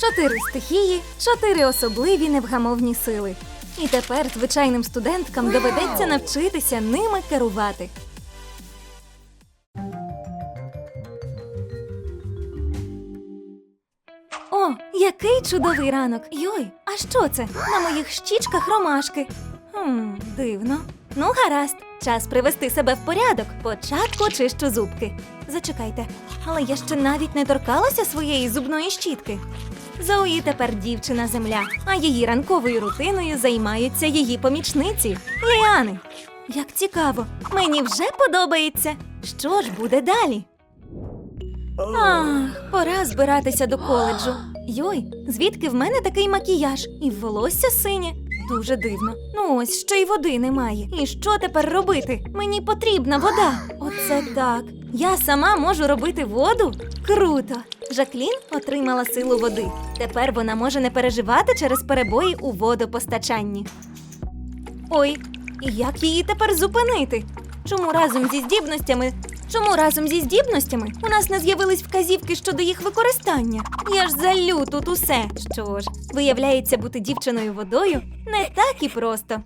Чотири стихії, чотири особливі невгамовні сили. І тепер звичайним студенткам доведеться навчитися ними керувати. О, який чудовий ранок! Йой, а що це? На моїх щічках ромашки. Хм, дивно. Ну, гаразд, час привести себе в порядок. Спочатку чищу зубки. Зачекайте, але я ще навіть не торкалася своєї зубної щітки. Зої тепер дівчина земля, а її ранковою рутиною займаються її помічниці Ліани. Як цікаво, мені вже подобається. Що ж буде далі? Ах, пора збиратися до коледжу. Йой, звідки в мене такий макіяж і волосся синє? Дуже дивно. Ну ось ще й води немає. І що тепер робити? Мені потрібна вода. Оце так. Я сама можу робити воду? Круто! Жаклін отримала силу води. Тепер вона може не переживати через перебої у водопостачанні. Ой, і як її тепер зупинити? Чому разом зі здібностями? Чому разом зі здібностями у нас не з'явились вказівки щодо їх використання? Я ж залю тут усе. Що ж, виявляється, бути дівчиною водою не так і просто.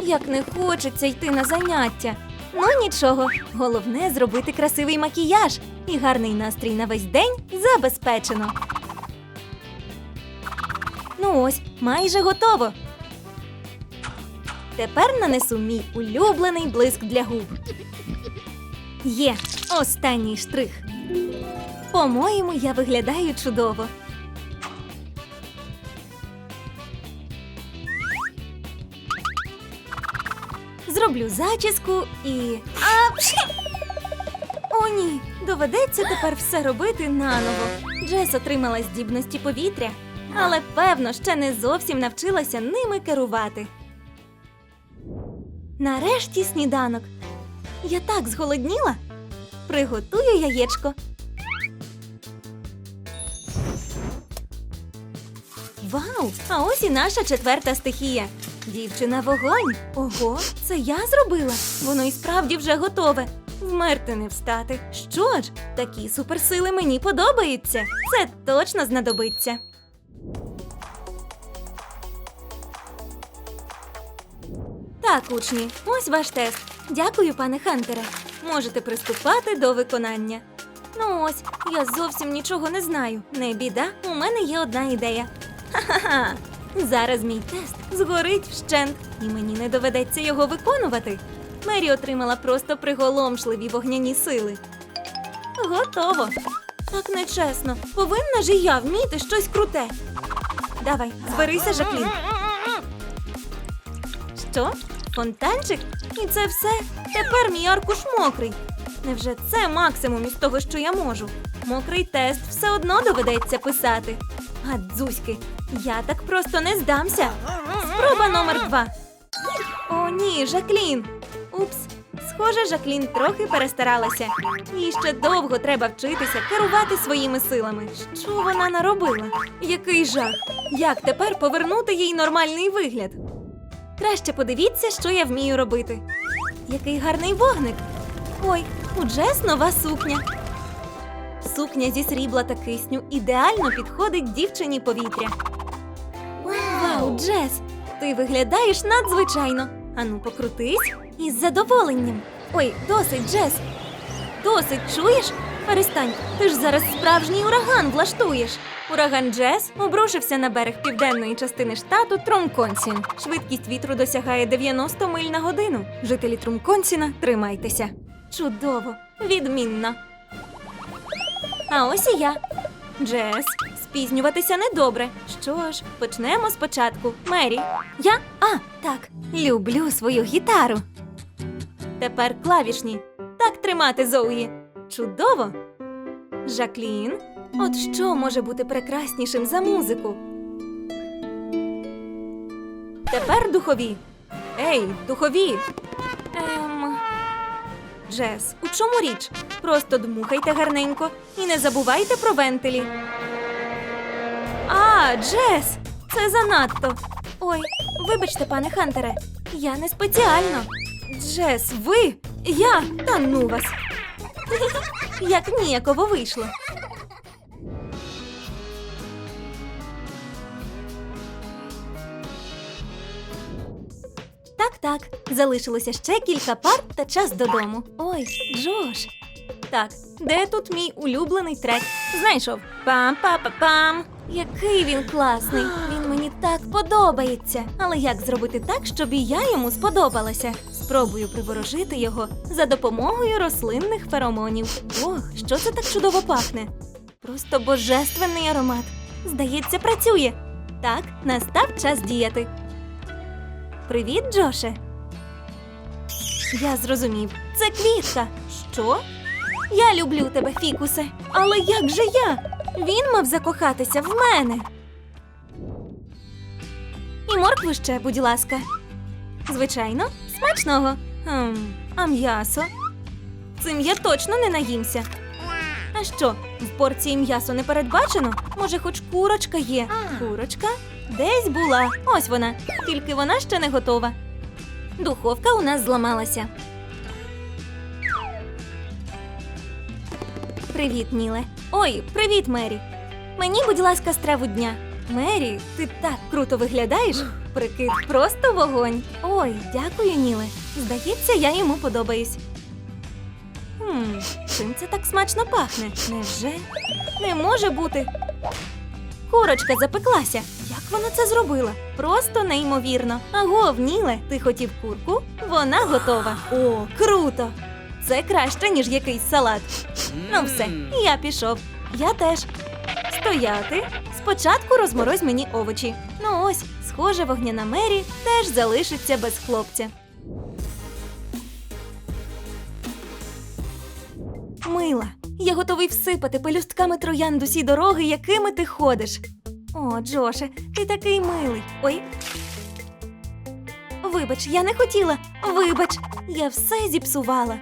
Як не хочеться йти на заняття. Ну нічого, головне зробити красивий макіяж і гарний настрій на весь день забезпечено. Ну ось, майже готово. Тепер нанесу мій улюблений блиск для губ. Є останній штрих. По-моєму, я виглядаю чудово. Зроблю зачіску і. Апш! Доведеться тепер все робити наново. Джес отримала здібності повітря, але певно ще не зовсім навчилася ними керувати. Нарешті сніданок. Я так зголодніла. Приготую яєчко. Вау! А ось і наша четверта стихія. Дівчина вогонь. Ого, це я зробила. Воно і справді вже готове. Вмерти не встати. Що ж, такі суперсили мені подобаються. Це точно знадобиться. Так, учні, ось ваш тест. Дякую, пане Хантере. Можете приступати до виконання. Ну ось, я зовсім нічого не знаю. Не біда, у мене є одна ідея. Ха-ха-ха. Зараз мій тест згорить вщент, і мені не доведеться його виконувати. Мері отримала просто приголомшливі вогняні сили. Готово. Так нечесно. Повинна ж і я вміти щось круте. Давай, зберися, Жаклін. Що? Фонтанчик? І це все? Тепер мій аркуш мокрий. Невже це максимум із того, що я можу? Мокрий тест все одно доведеться писати. Гадзуськи, я так просто не здамся. Спроба номер два. О, ні, Жаклін. Упс. Схоже, Жаклін трохи перестаралася. Їй ще довго треба вчитися керувати своїми силами. Що вона наробила? Який жах! Як тепер повернути їй нормальний вигляд? Краще подивіться, що я вмію робити. Який гарний вогник. Ой, у Джес нова сукня. Сукня зі срібла та кисню ідеально підходить дівчині повітря. Вау, Джес! Ти виглядаєш надзвичайно. Ану, покрутись із задоволенням. Ой, досить, Джес. Досить, чуєш? Перестань, ти ж зараз справжній ураган влаштуєш. Ураган Джес обрушився на берег південної частини штату Трумконсін. Швидкість вітру досягає 90 миль на годину. Жителі Трумконсіна, тримайтеся. Чудово, відмінно. А ось і я. Джес, спізнюватися недобре. Що ж, почнемо спочатку. Мері. Я? А, так. Люблю свою гітару. Тепер клавішні. Так тримати Зоуї. Чудово. Жаклін. От що може бути прекраснішим за музику? Тепер духові. Ей, духові. Ем. Джес, у чому річ? Просто дмухайте гарненько і не забувайте про вентилі. А, Джес! Це занадто. Ой, вибачте, пане Хантере, я не спеціально. Джес, ви? Я та ну вас. Як ніяково вийшло. Так, так, залишилося ще кілька пар та час додому. Ой, Джош. Так, де тут мій улюблений трек? Знайшов. Пам-па-па-пам. Який він класний. Він мені так подобається. Але як зробити так, щоб і я йому сподобалася? Спробую приворожити його за допомогою рослинних феромонів. Ох, що це так чудово пахне? Просто божественний аромат. Здається, працює. Так, настав час діяти. Привіт, Джоше. Я зрозумів. Це квітка. Що? Я люблю тебе, Фікусе. Але як же я? Він мав закохатися в мене. І моркву ще, будь ласка. Звичайно, смачного. Хм, а м'ясо? Цим я точно не наїмся. А що, в порції м'ясо не передбачено? Може, хоч курочка є? Курочка? Десь була. Ось вона. Тільки вона ще не готова. Духовка у нас зламалася. Привіт, Ніле. Ой, привіт, Мері. Мені, будь ласка, страву дня. Мері, ти так круто виглядаєш. Прикид просто вогонь. Ой, дякую, Ніле. Здається, я йому подобаюсь. Хм, чим це так смачно пахне? Невже? Не може бути. Курочка запеклася. Як вона це зробила? Просто неймовірно. Агов, Ніле, ти хотів курку? Вона готова. О, круто! Це краще, ніж якийсь салат. Ну все, я пішов. Я теж. Стояти. Спочатку розморозь мені овочі. Ну ось, схоже, вогняна Мері теж залишиться без хлопця. Мила, я готовий всипати пелюстками троянд усі дороги, якими ти ходиш. О, Джоше, ти такий милий. Ой. Вибач, я не хотіла. Вибач, я все зіпсувала.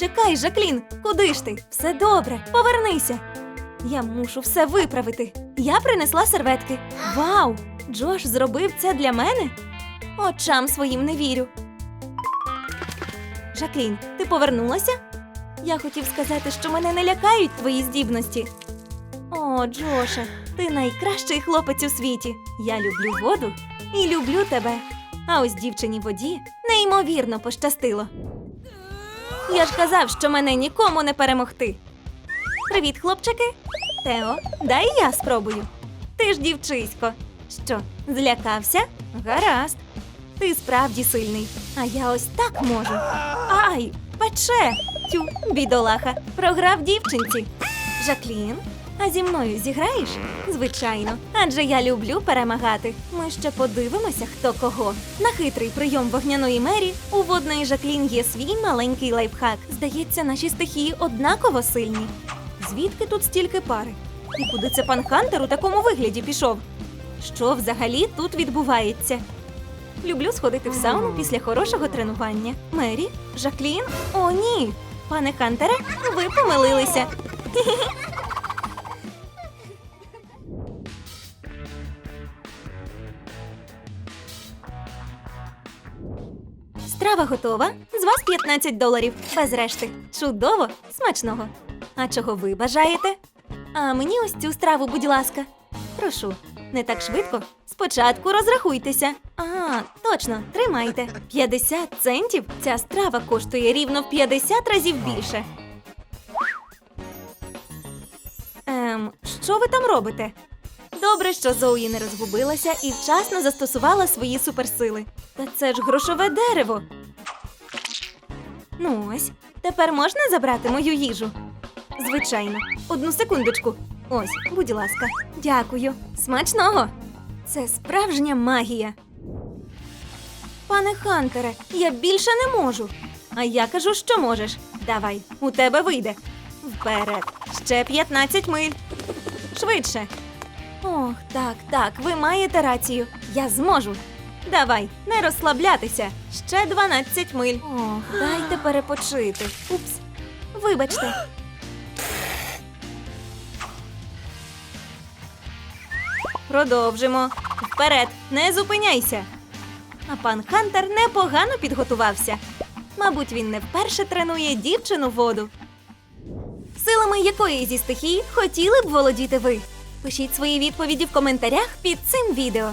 Чекай, Жаклін, куди ж ти? Все добре, повернися. Я мушу все виправити. Я принесла серветки. Вау! Джош зробив це для мене? Очам своїм не вірю. Жаклін, ти повернулася? Я хотів сказати, що мене не лякають твої здібності. О, Джоше, ти найкращий хлопець у світі. Я люблю воду і люблю тебе. А ось дівчині воді неймовірно пощастило. Я ж казав, що мене нікому не перемогти. Привіт, хлопчики. Тео, дай я спробую. Ти ж дівчисько. Що, злякався? Гаразд. Ти справді сильний, а я ось так можу. Ай, пече! Тю, бідолаха, програв дівчинці. Жаклін, а зі мною зіграєш? Звичайно, адже я люблю перемагати. Ми ще подивимося, хто кого. На хитрий прийом вогняної мері у водної Жаклін є свій маленький лайфхак. Здається, наші стихії однаково сильні. Звідки тут стільки пари? І куди це пан Хантер у такому вигляді пішов? Що взагалі тут відбувається? Люблю сходити в сауну після хорошого тренування. Мері, Жаклін? О, ні. Пане Хантере, ви помилилися. Страва готова. З вас 15 доларів. Без решти. Чудово, смачного. А чого ви бажаєте? А мені ось цю страву, будь ласка. Прошу, не так швидко. Спочатку розрахуйтеся. А, точно, тримайте. 50 центів. Ця страва коштує рівно в 50 разів більше. Ем, що ви там робите? Добре, що Зоуї не розгубилася і вчасно застосувала свої суперсили. Та це ж грошове дерево. Ну ось, тепер можна забрати мою їжу? Звичайно, одну секундочку. Ось, будь ласка, дякую. Смачного! Це справжня магія. Пане Хантере, я більше не можу. А я кажу, що можеш. Давай, у тебе вийде. Вперед. Ще 15 миль. Швидше. Ох, так, так, ви маєте рацію. Я зможу. Давай, не розслаблятися. Ще 12 миль. Ох, дайте перепочити. Упс. Вибачте. Продовжимо. Вперед, не зупиняйся. А пан Хантер непогано підготувався. Мабуть, він не вперше тренує дівчину воду. Силами якої зі стихій хотіли б володіти ви? Пишіть свої відповіді в коментарях під цим відео.